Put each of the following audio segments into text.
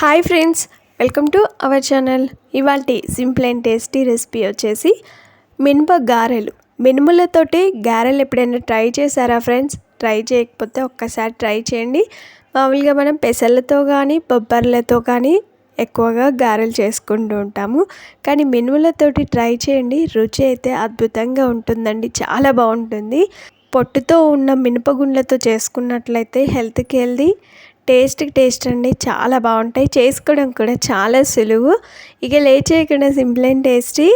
Hi friends welcome to our channel. ఇవాళ simple and tasty recipe వచ్చేసి మినప గారెలు. మినుములతోటి గారెలు ఎప్పుడైనా ట్రై చేశారా ఫ్రెండ్స్? ట్రై చేయకపోతే ఒక్కసారి ట్రై చేయండి. మామూలుగా మనం పెసర్లతో కానీ బొబ్బర్లతో కానీ ఎక్కువగా గారెలు చేసుకుంటూ ఉంటాము. కానీ మినుములతోటి ట్రై చేయండి. రుచి అయితే అద్భుతంగా ఉంటుందండి. చాలా బాగుంటుంది. పొట్టుతో ఉన్న మినపగుండ్లతో చేసుకున్నట్లయితే హెల్త్కి హెల్దీ టేస్ట్కి టేస్ట్ అండి చాలా బాగుంటాయి. చేసుకోవడం కూడా చాలా సులువు. ఇక లేచేయకుండా సింపుల్ అండ్ టేస్టీ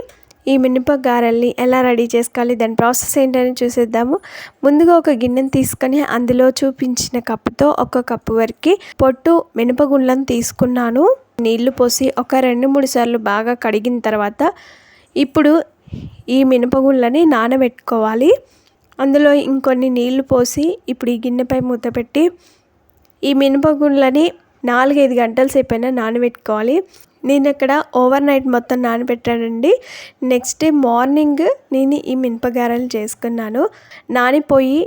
ఈ మినప గారెల్ని ఎలా రెడీ చేసుకోవాలి దాని ప్రాసెస్ ఏంటని చూసేద్దాము. ముందుగా ఒక గిన్నెను తీసుకొని అందులో చూపించిన కప్పుతో ఒక కప్పు వరకు పొట్టు మినపగుండ్లను తీసుకున్నాను. నీళ్ళు పోసి ఒక రెండు మూడు సార్లు బాగా కడిగిన తర్వాత ఇప్పుడు ఈ మినపగుండ్లని నానబెట్టుకోవాలి. అందులో ఇంకొన్ని నీళ్ళు పోసి ఇప్పుడు ఈ గిన్నెపై మూత పెట్టి ఈ మినపగుండ్లని నాలుగైదు గంటల సేపు అయినా నానబెట్టుకోవాలి. నేను అక్కడ ఓవర్ నైట్ మొత్తం నానబెట్టానండి. నెక్స్ట్ డే మార్నింగ్ నేను ఈ మినపగారలు చేసుకున్నాను. నానిపోయి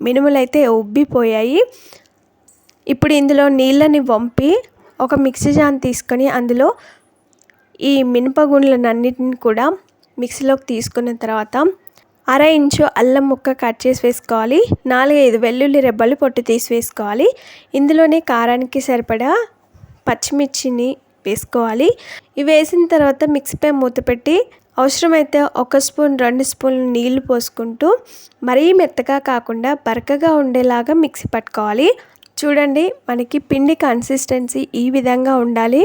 మినుములు అయితే ఉబ్బిపోయాయి. ఇప్పుడు ఇందులో నీళ్ళని వంపి ఒక మిక్సీ జాన్ తీసుకొని అందులో ఈ మినపగుండ్లనన్నిటిని కూడా మిక్సీలోకి తీసుకున్న తర్వాత అర ఇంచు అల్లం ముక్క కట్ చేసి వేసుకోవాలి. నాలుగైదు వెల్లుల్లి రెబ్బలు పొట్టు తీసి వేసుకోవాలి. ఇందులోనే కారానికి సరిపడా పచ్చిమిర్చిని వేసుకోవాలి. ఇవి వేసిన తర్వాత మిక్సీపై మూత పెట్టి అవసరమైతే ఒక స్పూన్ రెండు స్పూన్లు నీళ్ళు పోసుకుంటూ మరీ మెత్తగా కాకుండా బరకగా ఉండేలాగా మిక్సీ పట్టుకోవాలి. చూడండి మనకి పిండి కన్సిస్టెన్సీ ఈ విధంగా ఉండాలి.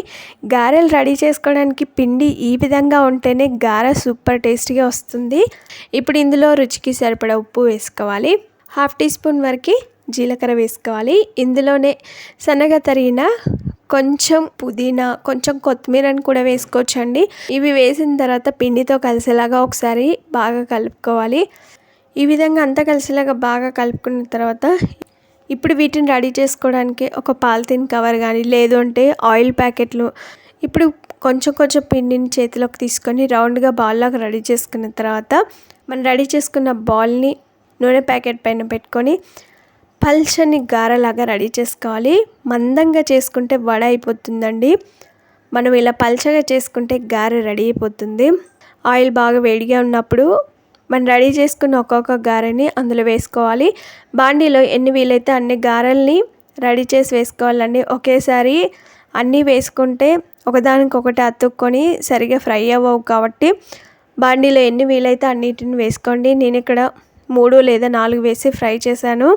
గారెలు రెడీ చేసుకోవడానికి పిండి ఈ విధంగా ఉంటేనే గారె సూపర్ టేస్టీగా వస్తుంది. ఇప్పుడు ఇందులో రుచికి సరిపడా ఉప్పు వేసుకోవాలి. హాఫ్ టీ స్పూన్ వరకు జీలకర్ర వేసుకోవాలి. ఇందులోనే సన్నగా తరిగిన కొంచెం పుదీనా కొంచెం కొత్తిమీరని కూడా వేసుకోవచ్చండి. ఇవి వేసిన తర్వాత పిండితో కలిసేలాగా ఒకసారి బాగా కలుపుకోవాలి. ఈ విధంగా అంతా కలిసేలాగా బాగా కలుపుకున్న తర్వాత ఇప్పుడు వీటిని రెడీ చేసుకోవడానికి ఒక పాలిథిన్ కవర్ కానీ లేదు అంటే ఆయిల్ ప్యాకెట్లు ఇప్పుడు కొంచెం కొంచెం పిండిని చేతిలోకి తీసుకొని రౌండ్గా బాల్లాగా రెడీ చేసుకున్న తర్వాత మనం రెడీ చేసుకున్న బాల్ని నూనె ప్యాకెట్ పైన పెట్టుకొని పల్చని గారలాగా రెడీ చేసుకోవాలి. మందంగా చేసుకుంటే వడ అయిపోతుందండి. మనం ఇలా పల్చగా చేసుకుంటే గారె రెడీ అయిపోతుంది. ఆయిల్ బాగా వేడిగా ఉన్నప్పుడు మనం రెడీ చేసుకున్న ఒక్కొక్క గారెని అందులో వేసుకోవాలి. బాండీలో ఎన్ని వీలైతే అన్ని గారెల్ని రెడీ చేసి వేసుకోవాలండి. ఒకేసారి అన్నీ వేసుకుంటే ఒకదానికొకటి అతుక్కొని సరిగా ఫ్రై అవ్వవు కాబట్టి బాండీలో ఎన్ని వీలైతే అన్నిటిని వేసుకోండి. నేను ఇక్కడ మూడు లేదా నాలుగు వేసి ఫ్రై చేశాను.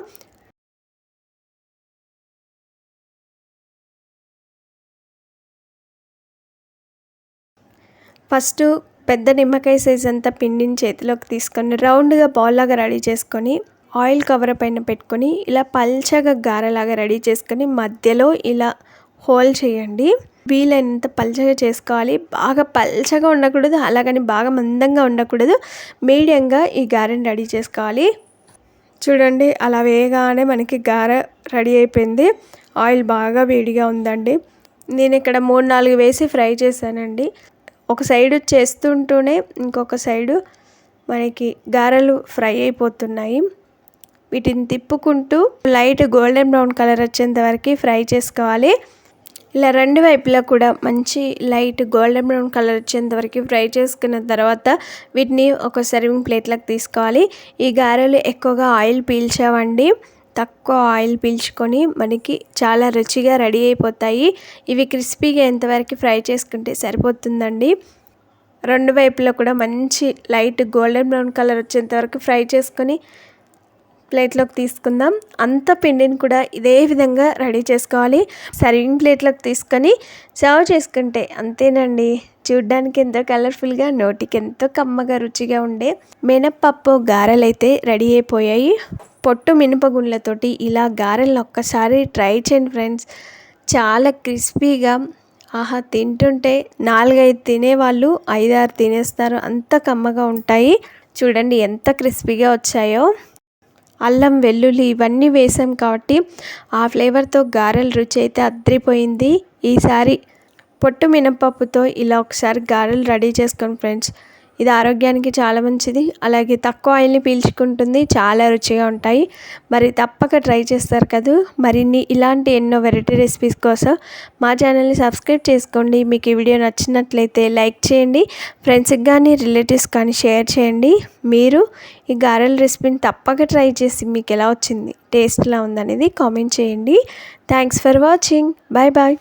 ఫస్ట్ పెద్ద నిమ్మకాయ సైజ్ అంతా పిండిని చేతిలోకి తీసుకొని రౌండ్గా బాల్ లాగా రెడీ చేసుకొని ఆయిల్ కవర్ పైన పెట్టుకొని ఇలా పల్చగా గారెలాగా రెడీ చేసుకొని మధ్యలో ఇలా హోల్ చేయండి. వీలైనంత పల్చగా చేసుకోవాలి. బాగా పల్చగా ఉండకూడదు అలాగని బాగా మందంగా ఉండకూడదు. మీడియంగా ఈ గారెని రెడీ చేసుకోవాలి. చూడండి అలా వేయగానే మనకి గారె రెడీ అయిపోయింది. ఆయిల్ బాగా వేడిగా ఉందండి. నేను ఇక్కడ మూడు నాలుగు వేసి ఫ్రై చేశానండి. ఒక సైడు చేస్తుంటూనే ఇంకొక సైడు మనకి గారెలు ఫ్రై అయిపోతున్నాయి. వీటిని తిప్పుకుంటూ లైట్ గోల్డెన్ బ్రౌన్ కలర్ వచ్చేంత వరకు ఫ్రై చేసుకోవాలి. ఇలా రెండు వైపులా కూడా మంచి లైట్ గోల్డెన్ బ్రౌన్ కలర్ వచ్చేంత వరకు ఫ్రై చేసుకున్న తర్వాత వీటిని ఒక సర్వింగ్ ప్లేట్లోకి తీసుకోవాలి. ఈ గారెలు ఎక్కువగా ఆయిల్ పీల్చావండి. తక్కువ ఆయిల్ పీల్చుకొని మనకి చాలా రుచిగా రెడీ అయిపోతాయి. ఇవి క్రిస్పీగా ఎంతవరకు ఫ్రై చేసుకుంటే సరిపోతుందండి. రెండు వైపులో కూడా మంచి లైట్ గోల్డెన్ బ్రౌన్ కలర్ వచ్చేంత వరకు ఫ్రై చేసుకొని ప్లేట్లోకి తీసుకుందాం. అంత పిండిని కూడా ఇదే విధంగా రెడీ చేసుకోవాలి. సర్వింగ్ ప్లేట్లోకి తీసుకొని సర్వ్ చేసుకుంటే అంతేనండి. చూడ్డానికి ఎంతో కలర్ఫుల్గా నోటికి ఎంతో కమ్మగా రుచిగా ఉండే మినప్పప్పు గారెలు రెడీ అయిపోయాయి. పొట్టు మినపగుండ్లతోటి ఇలా గారెలను ఒక్కసారి ట్రై చేయండి ఫ్రెండ్స్. చాలా క్రిస్పీగా ఆహా తింటుంటే నాలుగైదు తినేవాళ్ళు ఐదారు తినేస్తారు. అంత కమ్మగా ఉంటాయి. చూడండి ఎంత క్రిస్పీగా వచ్చాయో. అల్లం వెల్లుల్లి ఇవన్నీ వేసాం కాబట్టి ఆ ఫ్లేవర్తో గారెల రుచి అయితే అద్రిపోయింది. ఈసారి పొట్టు మినపప్పుతో ఇలా ఒకసారి గారెలు రెడీ చేసుకోండి ఫ్రెండ్స్. ఇది ఆరోగ్యానికి చాలా మంచిది. అలాగే తక్కువ ఆయిల్ని పీల్చుకుంటుంది. చాలా రుచిగా ఉంటాయి. మరి తప్పక ట్రై చేస్తారు కదా. మరిన్ని ఇలాంటి ఎన్నో వెరైటీ రెసిపీస్ కోసం మా ఛానల్ని సబ్స్క్రైబ్ చేసుకోండి. మీకు ఈ వీడియో నచ్చినట్లయితే లైక్ చేయండి. ఫ్రెండ్స్కి కానీ రిలేటివ్స్ కానీ షేర్ చేయండి. మీరు ఈ గారెల రెసిపీని తప్పక ట్రై చేసి మీకు ఎలా వచ్చింది టేస్ట్లా ఉందనేది కామెంట్ చేయండి. Thanks for watching. Bye bye